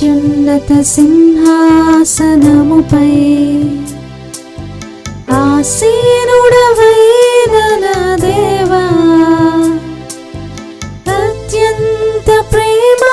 అత్యున్నత సింహాసనముపై ఆసీనుడవైన దేవా అత్యంత ప్రేమా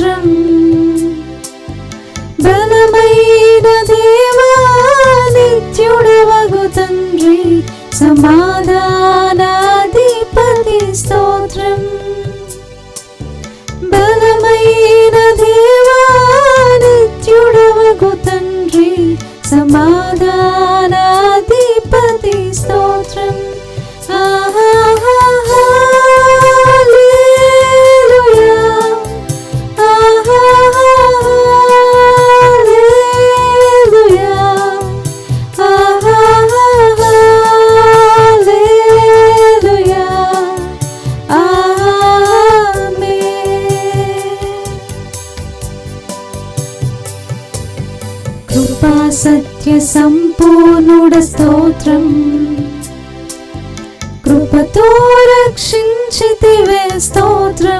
స్తోత్రం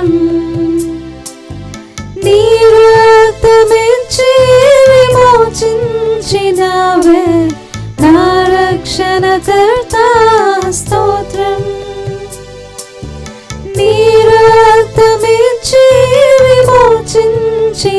స్తోత్రం నీ రక్తమిచ్చి విమోచించినవే నా రక్షణకర్త స్తోత్రం. నీ రక్తమిచ్చి విమోచించినవే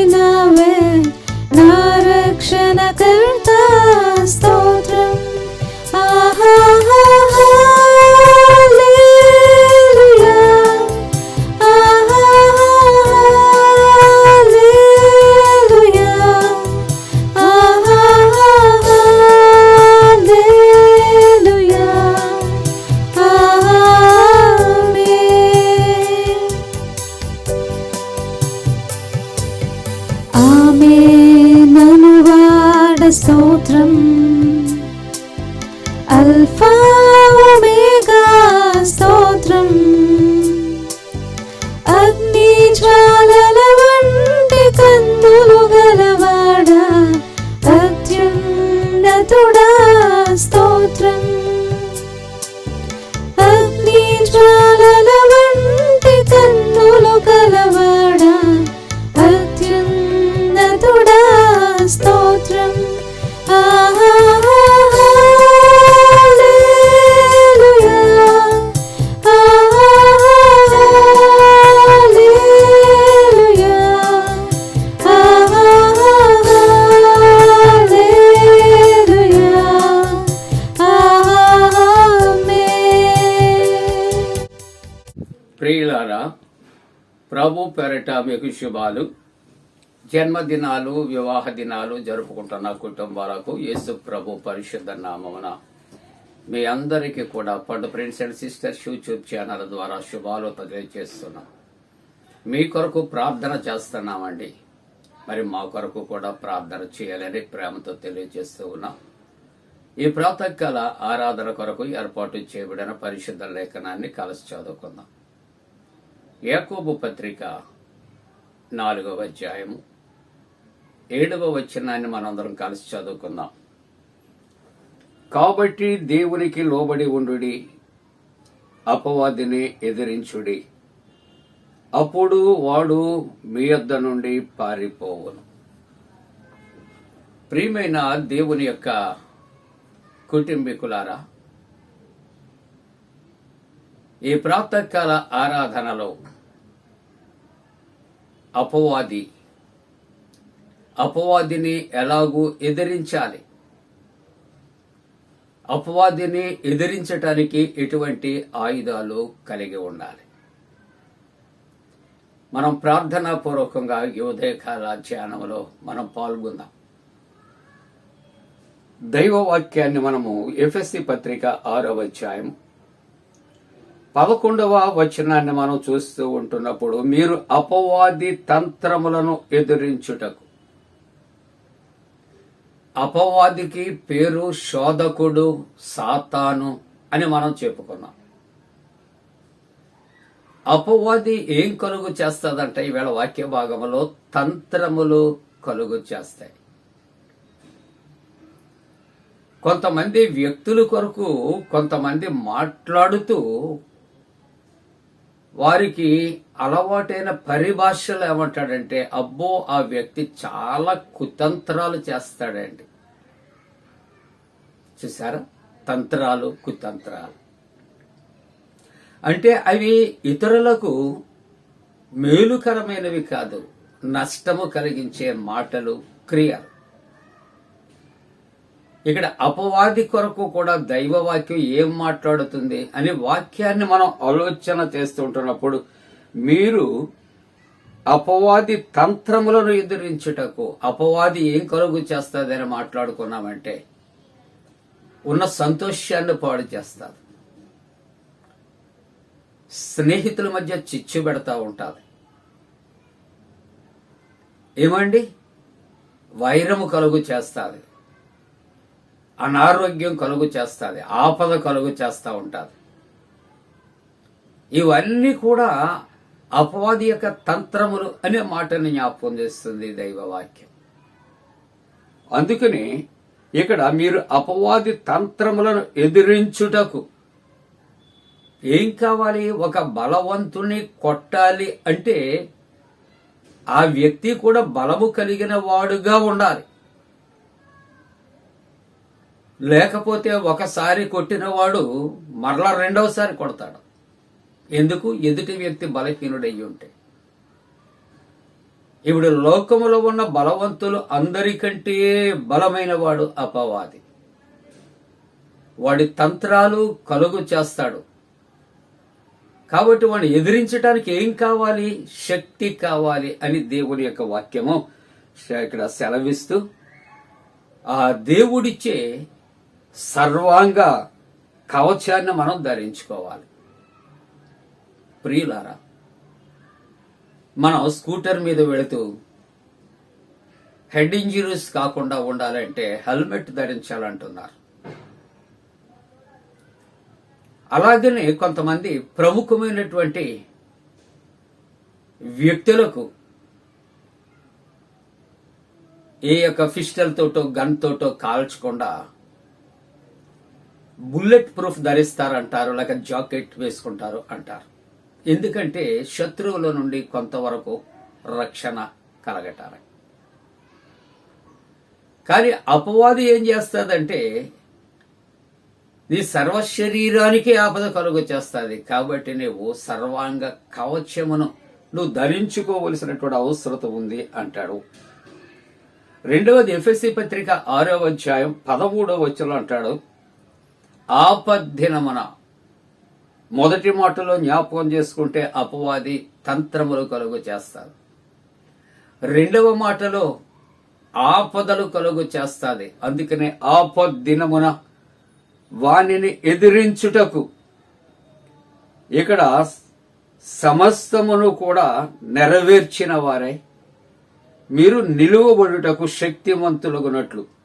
పేరిట మీకు శుభాలు. జన్మదినాలు వివాహ దినాలు జరుపుకుంటున్న కుటుంబాలకు యేసు ప్రభు పరిశుద్ధ నామమున మీ అందరికీ కూడా Pandu friends and sisters YouTube channel ద్వారా శుభాలు తెలియజేస్తున్నాం. మీ కొరకు ప్రార్థన చేస్తున్నామండి. మరి మా కొరకు కూడా ప్రార్థన చేయాలని ప్రేమతో తెలియజేస్తూ ఉన్నాం. ఈ ప్రాతకాల ఆరాధన కొరకు ఏర్పాటు చేయబడిన పరిశుద్ధ లేఖనాన్ని కలిసి చదువుకుందాం. యాకోబు పత్రిక నాలుగవ అధ్యాయము. ఏడవ వచనాన్ని మనందరం కలిసి చదువుకుందాం. కాబట్టి దేవునికి లోబడి ఉండుడి అపవాదిని ఎదిరించుడి. అప్పుడు వాడు మీ యొద్ద నుండి పారిపోవును. ప్రియమైన దేవుని యొక్క కుటుంబీకులారా ఈ ప్రాతకాల ఆరాధనలో అపవాది. అపవాదిని ఎలాగూ ఎదిరించాలి. అపవాదిని ఎదిరించటానికి ఎటువంటి ఆయుధాలు కలిగి ఉండాలి. మనం ప్రార్థనా పూర్వకంగా ఈ ధ్యానంలో మనం పాల్గొందాం. దైవ వాక్యాన్ని మనము ఎఫ్ఎస్సి పత్రిక ఆరవ అధ్యాయం పదకొండవ వచనాన్ని మనం చూస్తూ ఉంటున్నప్పుడు మీరు అపవాది తంత్రములను ఎదిరించుటకు. అపవాదికి పేరు శోధకుడు సాతాను అని మనం చెప్పుకున్నాం. అపవాది ఏం కలుగు చేస్తుందంటే ఈవేళ వాక్య భాగంలో తంత్రములు కలుగు చేస్తాయి. కొంతమంది వ్యక్తుల కొరకు కొంతమంది మాట్లాడుతూ వారికి అలవాటైన పరిభాషలు ఏమంటాడంటే అబ్బో ఆ వ్యక్తి చాలా కుతంత్రాలు చేస్తాడండి. చూసారా తంత్రాలు కుతంత్రాలు. అంటే అవి ఇతరులకు మేలుకరమైనవి కాదు నష్టము కలిగించే మాటలు క్రియలు. ఇక్కడ అపవాది కొరకు కూడా దైవవాక్యం ఏం మాట్లాడుతుంది అనే వాక్యాన్ని మనం ఆలోచన చేస్తుంటున్నప్పుడు మీరు అపవాది తంత్రములను ఎదిరించుటకు అపవాది ఏం కలుగు చేస్తుందని మాట్లాడుకున్నామంటే ఉన్న సంతోషాన్ని పాడు చేస్తారు స్నేహితుల మధ్య చిచ్చు పెడతా ఉంటుంది. ఏమండి? వైరము కలుగు చేస్తుంది. అనారోగ్యం కలుగు చేస్తుంది ఆపద కలుగు చేస్తూ ఉంటుంది. ఇవన్నీ కూడా అపవాది యొక్క తంత్రములు అనే మాటని జ్ఞాపకం చేస్తుంది దైవవాక్యం. అందుకని ఇక్కడ మీరు అపవాది తంత్రములను ఎదిరించుటకు ఏం కావాలి? ఒక బలవంతుని కొట్టాలి అంటే ఆ వ్యక్తి కూడా బలము కలిగిన వాడుగా ఉండాలి. లేకపోతే ఒకసారి కొట్టినవాడు మరలా రెండవసారి కొడతాడు. ఎందుకు? ఎదుటి వ్యక్తి బలహీనుడయ్యి ఉంటే ఇప్పుడు లోకములో ఉన్న బలవంతులు అందరికంటే బలమైన వాడు అపవాది. వాడి తంత్రాలు కలుగు చేస్తాడు. కాబట్టి వాడిని ఎదిరించడానికి ఏం కావాలి? శక్తి కావాలి అని దేవుని యొక్క వాక్యము. ఇక్కడ సెలవిస్తూ ఆ దేవుడిచ్చే సర్వాంగ కవచాన్ని మనం ధరించుకోవాలి. ప్రియులారా మనం స్కూటర్ మీద వెళుతూ హెడ్ ఇంజరీస్ కాకుండా ఉండాలంటే హెల్మెట్ ధరించాలంటున్నారు. అలాగనే కొంతమంది ప్రముఖమైనటువంటి వ్యక్తులకు ఏ యొక్క పిస్టల్ తోటో గన్ తోటో కాల్చకుండా బుల్లెట్ ప్రూఫ్ ధరిస్తారు అంటారు లేక జాకెట్ వేసుకుంటారు అంటారు. ఎందుకంటే శత్రువుల నుండి కొంతవరకు రక్షణ కలగటానికి. కానీ అపవాది ఏం చేస్తుందంటే నీ సర్వ శరీరానికి ఆపద కలుగు చేస్తుంది కాబట్టి నువ్వు సర్వాంగ కవచమును నువ్వు ధరించుకోవలసినటువంటి అవసరత ఉంది అంటాడు. రెండవది ఎఫ్ఎస్సి పత్రిక ఆరో అధ్యాయం పదమూడవ వచ్చలో అంటాడు ఆపద్దినమున. మొదటి మాటలో జ్ఞాపకం చేసుకుంటే అపవాది తంత్రములు కలుగు చేస్తారు రెండవ మాటలో ఆపదలు కలుగు చేస్తాది. అందుకనే ఆపద్దినమున వానిని ఎదిరించుటకు. ఇక్కడ సమస్తమును కూడా నెరవేర్చిన వారై. మీరు నిలువబడుటకు శక్తిమంతులగునట్లు.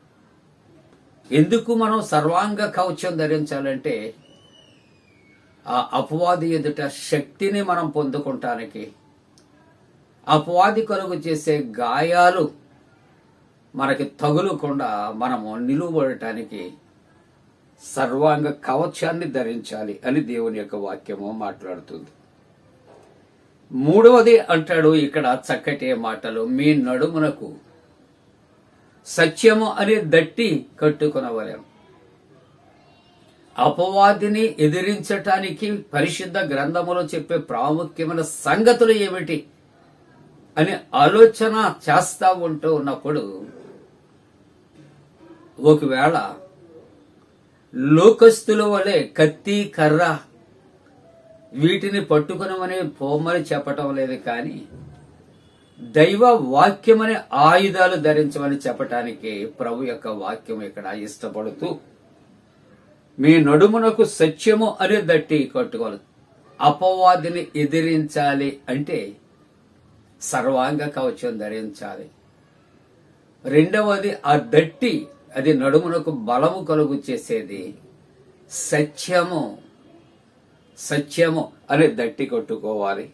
ఎందుకు మనం సర్వాంగ కవచం ధరించాలంటే ఆ అపవాది ఎదుట శక్తిని మనం పొందుకుంటానికి అపవాది కలుగు చేసే గాయాలు మనకి తగులకుండా మనము నిలువబడటానికి సర్వాంగ కవచాన్ని ధరించాలి అని దేవుని యొక్క వాక్యము మాట్లాడుతుంది. మూడవది అంటాడు ఇక్కడ చక్కటి మాటలు మీ నడుమునకు సత్యము అనే దట్టి కట్టుకునవలేము అపవాదిని ఎదిరించటానికి పరిశుద్ధ గ్రంథములో చెప్పే ప్రాముఖ్యమైన సంగతులు ఏమిటి అని ఆలోచన చేస్తా ఉంటూ ఉన్నప్పుడు ఒకవేళ లోకస్తుల వలె కత్తి కర్ర వీటిని పట్టుకునమని పోమని చెప్పటం లేదు కానీ దైవ వాక్యమనే ఆయుధాలు ధరించమని చెప్పటానికి ప్రభు యొక్క వాక్యం ఇక్కడ ఇష్టపడుతూ మీ నడుమునకు సత్యము అనే దట్టి కట్టుకోవాలి అపవాదిని ఎదిరించాలి అంటే సర్వాంగ కవచం ధరించాలి. రెండవది ఆ దట్టి అది నడుమునకు బలము కలుగు చేసేది సత్యము సత్యము అనే దట్టి కొట్టుకోవాలి.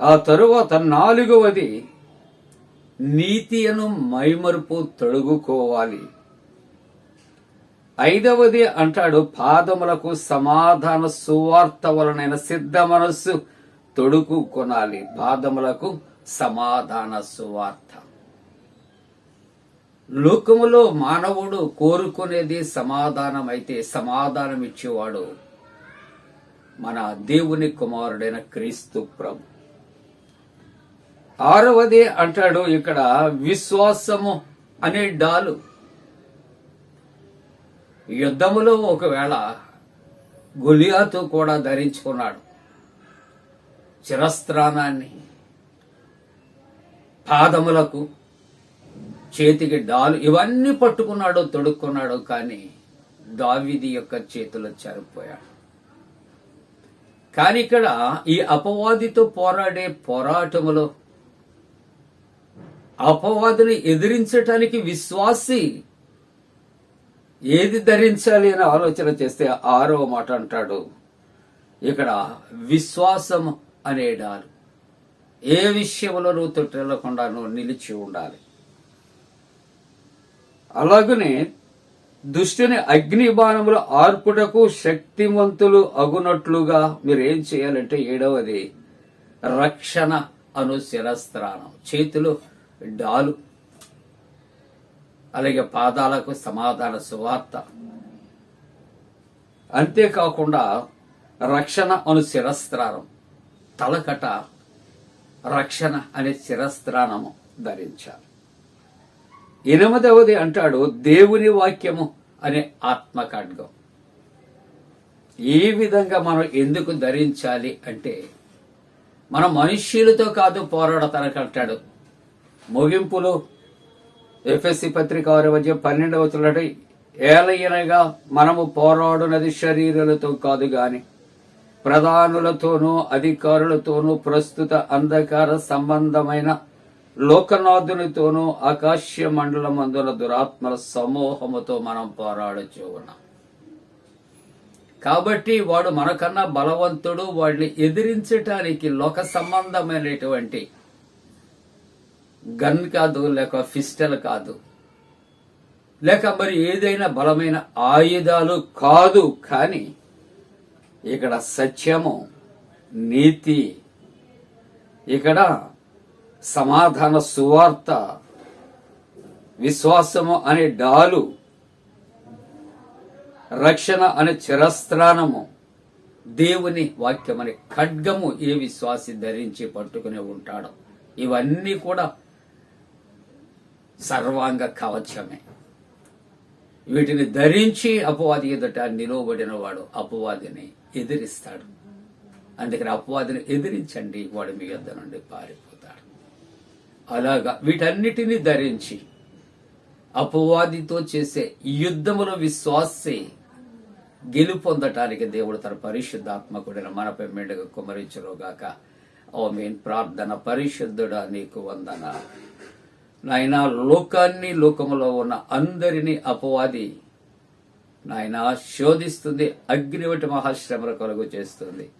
ఆ తరువాత నాలుగవది నీతియను మైమరుపు తొడుగుకోవాలి ఐదవది అంటాడు పాదములకు సమాధాన సువార్త వలనైన సిద్ధ మనస్సు తొడుకు కొనాలి. పాదములకు సమాధాన సువార్త. లోకములో మానవుడు కోరుకునేది సమాధానం అయితే సమాధానం ఇచ్చేవాడు మన దేవుని కుమారుడైన క్రీస్తు ప్రభు. ఆరవది అంటాడు ఇక్కడ విశ్వాసము అనే డాలు. యుద్ధములో ఒకవేళ గొలియాతు కూడా ధరించుకున్నాడు. చిరస్త్రానాన్ని పాదములకు చేతికి డాలు ఇవన్నీ పట్టుకున్నాడు తొడుక్కున్నాడు కానీ దావిది యొక్క చేతిలో చనిపోయాడు. కానీ ఇక్కడ ఈ అపవాదితో పోరాడే పోరాటములో అపవాదిని ఎదిరించటానికి విశ్వాసి ఏది ధరించాలి అని ఆలోచన చేస్తే ఆరో మాట అంటాడు. ఇక్కడ విశ్వాసం అనేడాలు ఏ విషయంలో నువ్వు తొట్టెళ్ళకుండా నువ్వు నిలిచి ఉండాలి. అలాగనే దుష్టుని అగ్ని బాణములు ఆర్పుటకు శక్తివంతులు అగునట్లుగా మీరు ఏం చేయాలంటే ఏడవది రక్షణ అను శిరస్త్రాణం. చేతిలో డాలు. అలాగే పాదాలకు సమాధాన సువార్త. అంతేకాకుండా రక్షణ అను శిరస్త్రానం తలకట రక్షణ అనే శిరస్త్రానము ధరించాలి. ఎనిమిదవది అంటాడు దేవుని వాక్యము అనే ఆత్మ ఖడ్గం ఏ విధంగా మనం ఎందుకు ధరించాలి అంటే మన మనుష్యులతో కాదు పోరాడతానకంటాడు ముగింపులు ఎఫ్ఎస్సి పత్రిక వారి మధ్య పన్నెండవ తులటి ఏలయనగా మనము పోరాడునది శరీరులతో కాదు గాని ప్రధానులతోనూ అధికారులతోనూ ప్రస్తుత అంధకార సంబంధమైన లోకనాథునితోనూ ఆకాశ మండలమందుల దురాత్మల సమూహముతో మనం పోరాడుచూ ఉన్నాం. కాబట్టి వాడు మనకన్నా బలవంతుడు వాడిని ఎదిరించటానికి లోక సంబంధమైనటువంటి గన్ కాదు లేక పిస్టల్ కాదు. లేక మరి ఏదైనా బలమైన ఆయుధాలు కాదు కానీ ఇక్కడ సత్యము నీతి ఇక్కడ సమాధాన సువార్త విశ్వాసము అనే డాలు రక్షణ అనే చిరస్త్రానము దేవుని వాక్యం అనే ఖడ్గము ఏ విశ్వాసి ధరించి పట్టుకుని ఉంటాడో. ఇవన్నీ కూడా సర్వాంగ కవచమే. వీటిని ధరించి అపవాది ఎదుట నిలువబడిన వాడు అపవాదిని ఎదిరిస్తాడు. అందుకని అపవాదిని ఎదిరించండి వాడు మీ యొద్ద నుండి పారిపోతాడు. అలాగా వీటన్నిటిని ధరించి అపవాదితో చేసే యుద్ధములో విశ్వాసే గెలుపొందటానికి దేవుడు తన పరిశుద్ధాత్మకుడిన మనపై మెండుగా కుమరించులోగాక ఓ మీన్ ప్రార్థన పరిశుద్ధుడా నీకు వందన నాయన లోకాన్ని లోకములో ఉన్న అందరినీ అపవాది. నాయన శోధిస్తుంది అగ్నివటి మహాశ్రమల కొరకు చేస్తుంది.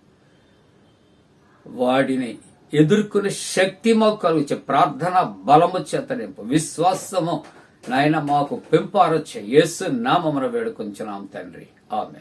వాడిని ఎదుర్కొనే శక్తి మాకు కలుగుచే ప్రార్థన బలము చేత నింపు విశ్వాసము. నాయన మాకు పెంపారొచ్చే యేసు నామమున వేడుకొంచున్నాం తండ్రి. ఆమె